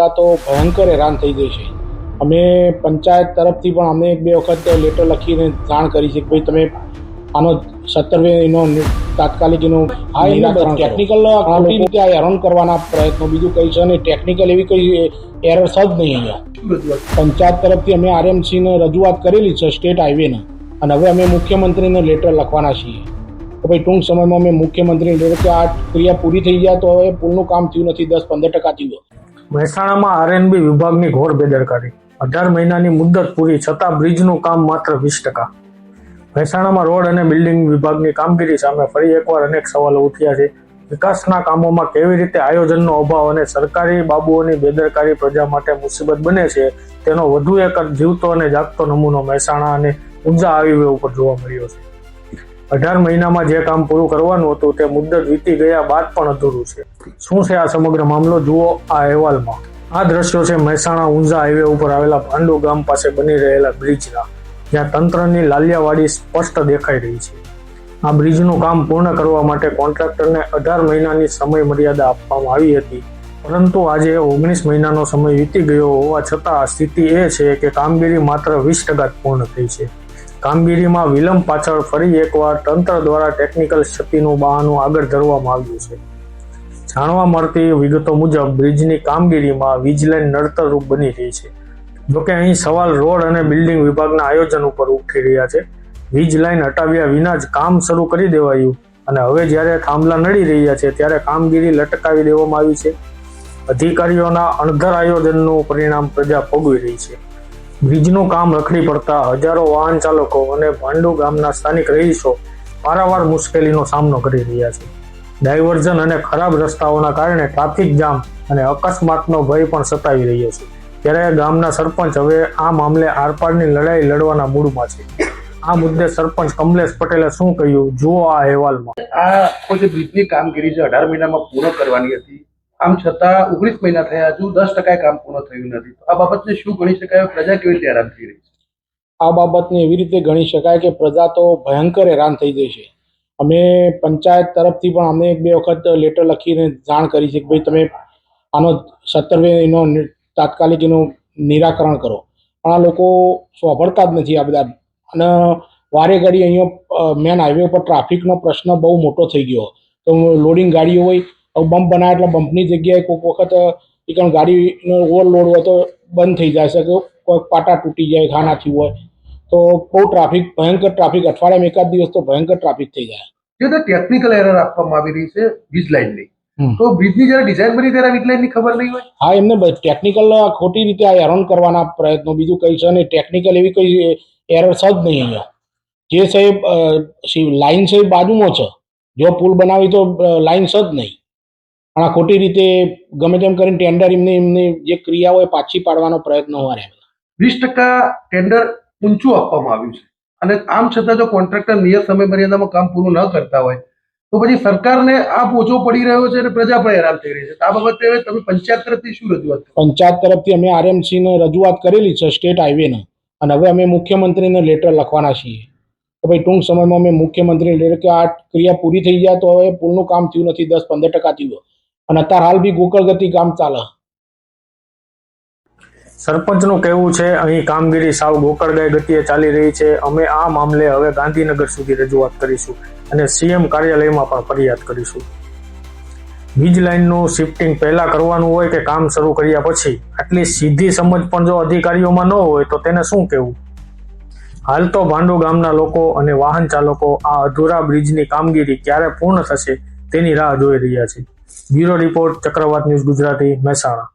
પ્રજા તો ભયંકર હેરાન થઈ ગઈ છે. અમે પંચાયત તરફથી પણ અમને એક બે વખત લેટર લખીને જાણ કરી છે કે ભાઈ તમે આનો સત્તરવે એનો તાત્કાલિક એનો ટેકનિકલ ખોટી રીતે હેરાન કરવાના પ્રયત્નો બીજું કંઈ છે અને ટેકનિકલ એવી કઈ એરર જ નહીં અહીંયા. પંચાયત તરફથી અમે આરએમસીને રજૂઆત કરેલી છે સ્ટેટ હાઈવેને. અને હવે અમે મુખ્યમંત્રીને લેટર લખવાના છીએ. કે ભાઈ ટૂંક સમયમાં અમે મુખ્યમંત્રીને લેટર કે આ ક્રિયા પૂરી થઈ જાય તો હવે પુલનું કામ થયું નથી દસ પંદર ટકા થયું. મહેસાણામાં આરએનબી વિભાગની ઘોર બેદરકારી. અઢાર મહિનાની મુદત પૂરી છતાં બ્રિજનું કામ માત્ર વીસ ટકા. મહેસાણામાં રોડ અને બિલ્ડિંગ વિભાગની કામગીરી સામે ફરી એકવાર અનેક સવાલો ઉઠ્યા છે. વિકાસના કામોમાં કેવી રીતે આયોજનનો અભાવ અને સરકારી બાબુઓની બેદરકારી પ્રજા માટે મુસીબત બને છે, તેનો વધુ એક જીવતો અને જાગતો નમૂનો મહેસાણા અને ઊંઝા હાઈવે ઉપર જોવા મળ્યો છે. અઢાર મહિનામાં જે કામ પૂરું કરવાનું હતું તે મુદ્દત વીતી ગયા બાદ પણ અધૂરું છે. શું છે આ સમગ્ર મામલો? જુઓ આ અહેવાલમાં. આ દ્રશ્યો છે મહેસાણા ઊંઝા હાઈવે ઉપર આવેલા ભાંડુ ગામ પાસે બની રહેલા બ્રિજના, જ્યાં તંત્રની લાલિયાવાડી સ્પષ્ટ દેખાઈ રહી છે. આ બ્રિજનું કામ પૂર્ણ કરવા માટે કોન્ટ્રાક્ટરને અઢાર મહિનાની સમય મર્યાદા આપવામાં આવી હતી. પરંતુ આજે ઓગણીસ મહિનાનો સમય વીતી ગયો હોવા છતાં સ્થિતિ એ છે કે કામગીરી માત્ર વીસ ટકા પૂર્ણ થઈ છે. કામગીરીમાં વિલંબ પાછળ ફરી એકવાર તંત્ર દ્વારા ટેકનિકલ ક્ષતિનું બહાનું આગળ ધરવામાં આવ્યું છે. જાણવા મળતી વિગતો મુજબ બ્રિજની કામગીરીમાં વીજલાઇન નડતરરૂપ બની રહી છે. જોકે અહીં સવાલ રોડ અને બિલ્ડિંગ વિભાગના આયોજન ઉપર ઉઠી રહ્યા છે. વીજ લાઇન હટાવ્યા વિના જ કામ શરૂ કરી દેવાયું અને હવે જ્યારે થાંભલા નડી રહ્યા છે ત્યારે કામગીરી લટકાવી દેવામાં આવી છે. અધિકારીઓના અણધર આયોજનનું પરિણામ પ્રજા ભોગવી રહી છે. બ્રિજનું કામ રખડી પડતા હજારો વાહન ચાલકો અને ભાંડુ ગામના સ્થાનિક રહીશો પારાવાર મુશ્કેલીનો સામનો કરી રહ્યા છે. ડાયવર્ઝન અને ખરાબ રસ્તાઓના કારણે ટ્રાફિક જામ અને અકસ્માતનો ભય પણ સતાવી રહ્યો છે. ત્યારે ગામના સરપંચ હવે આ મામલે આરપારની લડાઈ લડવાના મૂડમાં છે. આ મુદ્દે સરપંચ કમલેશ પટેલે શું કહ્યું? જુઓ આ અહેવાલમાં. આ જે બ્રિજની કામગીરી છે, અઢાર મહિનામાં પૂર્ણ કરવાની હતી. આમ છતાં ઓગણીસ મહિના થયા હજુ દસ ટકા કામ પૂર્ણ થયું નથી. આ બાબતને શું ગણી શકાય પ્રજા કેવી રીતે હેરાન થઈ રહી છે? આ બાબતને એવી રીતે ગણી શકાય કે પ્રજા તો ભયંકર હેરાન થઈ ગઈ છે. અમે પંચાયત તરફથી પણ અમને એક બે વખત લેટર લખીને જાણ કરી છે કે ભાઈ તમે આનો સત્તરવે એનો તાત્કાલિક એનું નિરાકરણ કરો. પણ આ લોકો સાંભળતા જ નથી આ બધા. અને વારે ઘડી અહીંયા મેન હાઈવે પર ટ્રાફિકનો પ્રશ્ન બહુ મોટો થઈ ગયો. તો લોડિંગ ગાડીઓ હોય બમ્પ બનાવે એટલે બમ્પની જગ્યાએ કોઈક વખત એ કારણ ગાડીનો ઓવરલોડ હોય તો બંધ થઈ જાય છે કે કોઈક પાટા તૂટી જાય ખાનાથી હોય. તો બહુ ટ્રાફિક ભયંકર ટ્રાફિક અઠવાડિયામાં એકાદ દિવસ તો ભયંકર ટ્રાફિક થઈ જાય. જે તો ટેકનિકલ એરર આપવામાં આવી રહી છે વીજ લાઇનની. તો બ્રિજની જયારે ડિઝાઇન બની ત્યારે વીજ ખબર નહીં હોય? હા એમને ટેકનિકલ ખોટી રીતે આ હેરાન કરવાના પ્રયત્નો. બીજું કંઈ છે અને ટેકનિકલ એવી કોઈ છે જ નહીં અહીંયા. જે છે લાઇન છે બાજુમાં છે. જો પુલ બનાવી તો લાઇન જ નહીં. પણ આ ખોટી રીતે ગમે તેમ કરીને ટેન્ડર એમની એમની જે ક્રિયાઓ પાછી પાડવાનો પ્રયત્ન રહ્યા વીસ ટકા ટેન્ડર ઊંચું આપવામાં આવ્યું છે. અને આમ છતાં જો કોન્ટ્રાક્ટર નિયત સમય મર્યાદામાં કામ પૂરું ન કરતા હોય તો પછી સરકારને આ પોચો પડી રહ્યો છે અને પ્રજા પણ હેરાન થઈ રહી છે. આ બાબતે તમે પંચાયત તરફથી શું રજૂઆત? પંચાયત તરફથી અમે આરએમસીને રજૂઆત કરેલી છે સ્ટેટ હાઈવેને. અને હવે અમે મુખ્યમંત્રીને લેટર લખવાના છીએ. તો ભાઈ ટૂંક સમયમાં અમે મુખ્યમંત્રીને લેટર કે આ ક્રિયા પૂરી થઈ જાય તો હવે પુલનું કામ થયું નથી. દસ પંદર ટકા થયું. અને અત્યારે હાલ બી ગોકળ ગતિ કામ ચાલે. સરપંચનું કહેવું છે, અહીં કામગીરી સાવ ગોકળગાય ગતિએ ચાલી રહી છે. અમે આ મામલે હવે ગાંધીનગર સુધી રજૂઆત કરીશું અને સીએમ કાર્યાલયમાં પણ ફરિયાદ કરીશું. વીજ લાઇનનું શિફ્ટિંગ પહેલા કરવાનું હોય કે કામ શરૂ કર્યા પછી? આટલી સીધી સમજ પણ જો અધિકારીઓમાં ન હોય, તો તેને શું કહેવું? હાલ તો ભાંડુ ગામના લોકો અને વાહન ચાલકો આ અધૂરા બ્રિજની કામગીરી ક્યારે પૂર્ણ થશે તેની રાહ જોઈ રહ્યા છે. Bureau report Chakravat news Gujarati Mahesana.